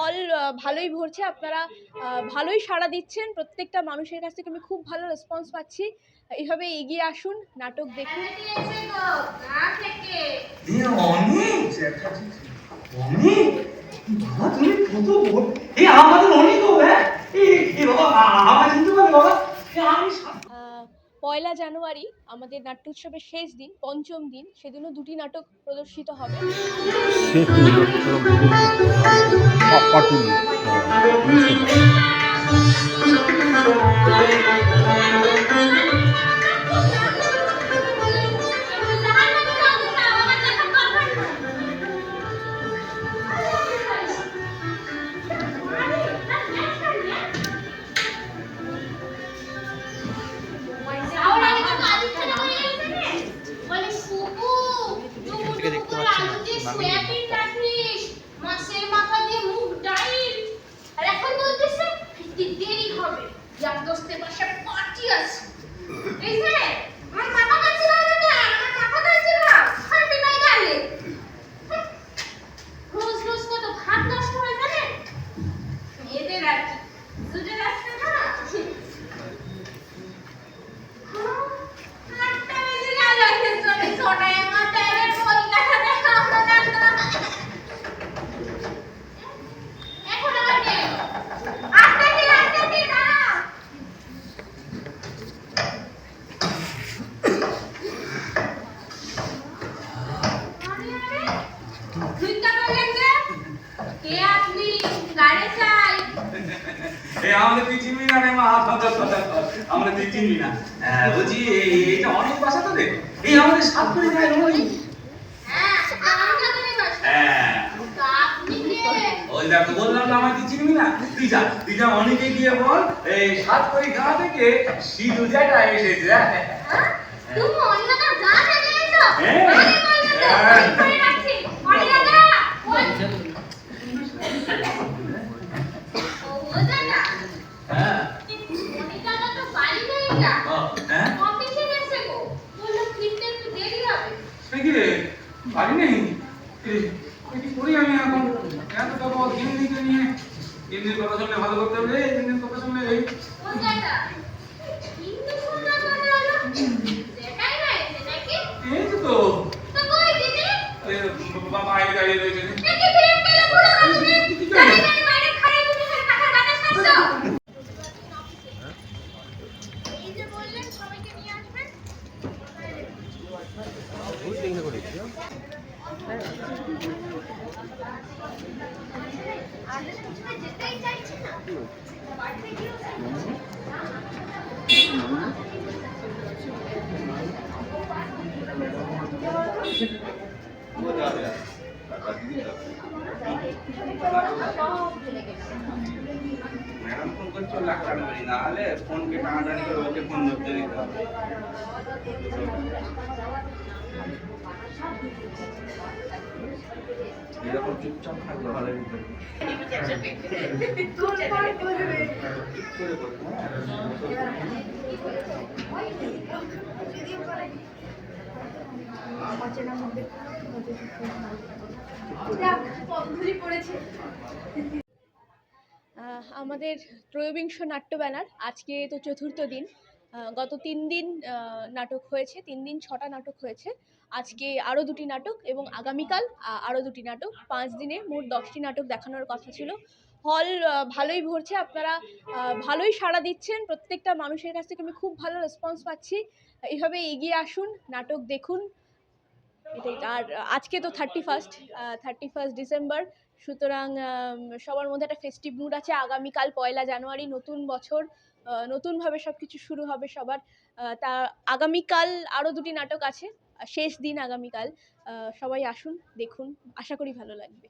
হল ভালোই ভরছে। আপনারা ভালোই সাড়া দিচ্ছেন। প্রত্যেকটা মানুষের কাছ থেকে আমি খুব ভালো রেসপন্স পাচ্ছি। এইভাবে এগিয়ে আসুন নাটক দেখুন। পয়লা জানুয়ারি আমাদের নাট্য উৎসবের শেষ দিন পঞ্চম দিন। সেদিনও দুটি নাটক প্রদর্শিত হবে। পাটুলি। মাছের দোস্তের বাসায় পার্টি আছে। যে আমার এ আমাদের তুই চিনবি না রে মা। আমরা তুই চিনবি না। হ্যাঁ, বলছি এইটা অনেক বাসা তো রে। এই আমাদের সাত করে যায় হ্যাঁ হ্যাঁ কে ওই দেখো বললাম না আমার তুই চিনবি না? তুই যা তুই যা অনেকে গিয়ে বল এই সাত করে গা থেকে সিধু জায়গা এসেছে হ্যাঁ। হ্যাঁ? তুমি অন্যটা যা থেকে এসো হ্যাঁ। তো, হ্যাঁ। আমি করে রাখছি অনিদাদা ওই ও দাদা হ্যাঁ অনিদাদা তো বাড়ি নেই না ও, হ্যাঁ অফিসে গেছে গো বলল ফিরতে একটু দেরি হবে সে কি রে বাড়ি নেই? এ, এ কি করি আমি এখন? এত টাকা দিন দিকে নিয়ে দিন কথা শুনলে ভালো করতে হবে রে দিন দিন কথা শুনলে এই। এই তো। তো তো বাইরে দাঁড়িয়ে রয়েছে। ম্যাডাম ফোন করছে লাখ টাকা করি না হলে ফোনকে টানাটানি করে ওকে ফোন ধরতে দিতে হবে এরকম চুপচাপ থাকলে ভালো হতো। করে আমাদের ত্রয়োবিংশ নাট্য ব্যানার আজকে তো চতুর্থ দিন। গত তিন দিন নাটক হয়েছে, তিন দিন ছটা নাটক হয়েছে। আজকে আরও দুটি নাটক এবং আগামীকাল আরও দুটি নাটক। পাঁচ দিনে মোট দশটি নাটক দেখানোর কথা ছিল। হল ভালোই ভরছে আপনারা ভালোই সাড়া দিচ্ছেন। প্রত্যেকটা মানুষের কাছ থেকে আমি খুব ভালো রেসপন্স পাচ্ছি। এইভাবে এগিয়ে আসুন, নাটক দেখুন। এটাই, আর আজকে তো thirty first thirty first December সুতরাং সবার মধ্যে একটা ফেস্টিভ মুড আছে। আগামীকাল পয়লা জানুয়ারি, নতুন বছর নতুনভাবে সব কিছু শুরু হবে সবার। তা আগামীকাল আরও দুটি নাটক আছে শেষ দিন আগামীকাল। সবাই আসুন, দেখুন, আশা করি ভালো লাগবে।